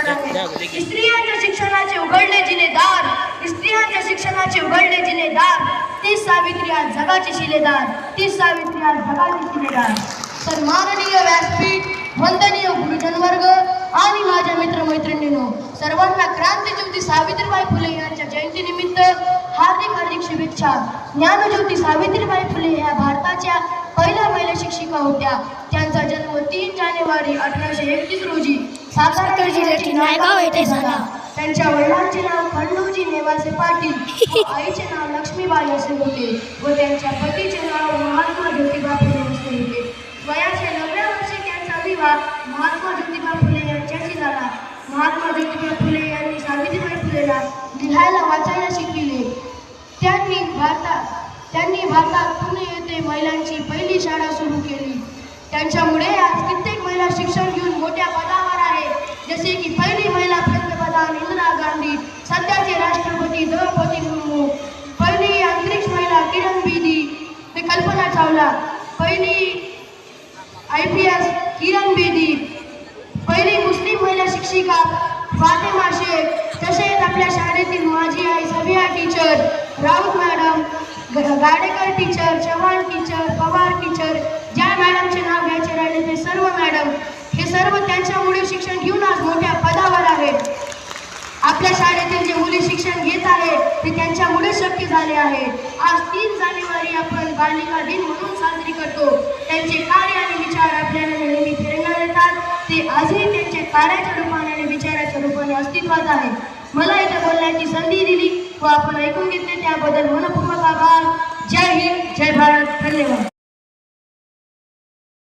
स्त्रियांच्या शिक्षणाचे उघडले जिलेदार. स्त्रियांच्या शिक्षणाचे उघडले जिलेदार. ती सावित्री आज जगाची शिलेदार. ती सावित्री आज जगाची शिलेदार. तर माननीय व्यासपीठ वंदनीय गुरुजन वर्ग आणि माझ्या मित्रमैत्रिणींनो सर्वांना क्रांतीज्योती सावित्रीबाई फुले यांच्या जयंतीनिमित्त हार्दिक हार्दिक शुभेच्छा. ज्ञानज्योती सावित्रीबाई फुले ह्या भारताच्या पहिल्या महिला शिक्षिका होत्या. त्यांचा जन्म तीन जानेवारी अठराशे एकतीस रोजी सातारा जिल्ह्यातील नायगाव येथे झाला. त्यांच्या वडिलांचे नाव खंडोजी नेवासे पाटील. आईचे नाव लक्ष्मीबाई असे होते. व त्यांच्या पतीचे नाव महात्मा ज्योतिबा फुले असे होते. वयाच्या नवव्या वर्षी त्यांचा विवाह महात्मा ज्योतिबा फुले यांच्याशी झाला. महात्मा ज्योतिबा फुले यांनी सावित्रीबाई फुलेला लिहायला वाचायला शिकविले. त्यांनी भारतात त्यांनी भारतात पुणे येथे महिलांची पहिली शाळा सुरू केली. त्यांच्यामुळे आज कित्येक महिला शिक्षण घेऊन मोठ्या आहेत जसे की पहिली महिला पंतप्रधान इंदिरा गांधी सध्याचे राष्ट्रपती द्रौपदी मुर्मू पहिली अंतरिक्ष महिला किरण बेदी ते कल्पना चावला पहिली I P S Kiran Bedi पहिली मुस्लिम महिला शिक्षिका फातेमा शेख तसेच आपल्या शाळेतील माझी आई Sabiya teacher Raut madam Gadekar teacher Chavan teacher Pawar teacher ज्या मॅडमचे नाव घ्यायचे राहिले ते सर्व मॅडम हे सर्व त्यांच्यामुळे शिक्षण घेऊन आज मोठ्या पदावर आहेत आपल्या शाळेतील जे मुली शिक्षण घेत आहेत. ते त्यांच्यामुळे शक्य झाले आहे. आज तीन जानेवारी आपण बालिका दिन म्हणून साजरी करतो. त्यांचे कार्य आणि विचार आपल्याला नेहमी प्रेरणा देतात ते आजही त्यांच्या कार्याच्या रूपाने आणि विचाराच्या रूपाने अस्तित्वात आहे मला इथे बोलण्याची संधी दिली. व आपण ऐकून घेतले. त्याबद्दल मनपूर्वक आभार. जय हिंद जय भारत. धन्यवाद.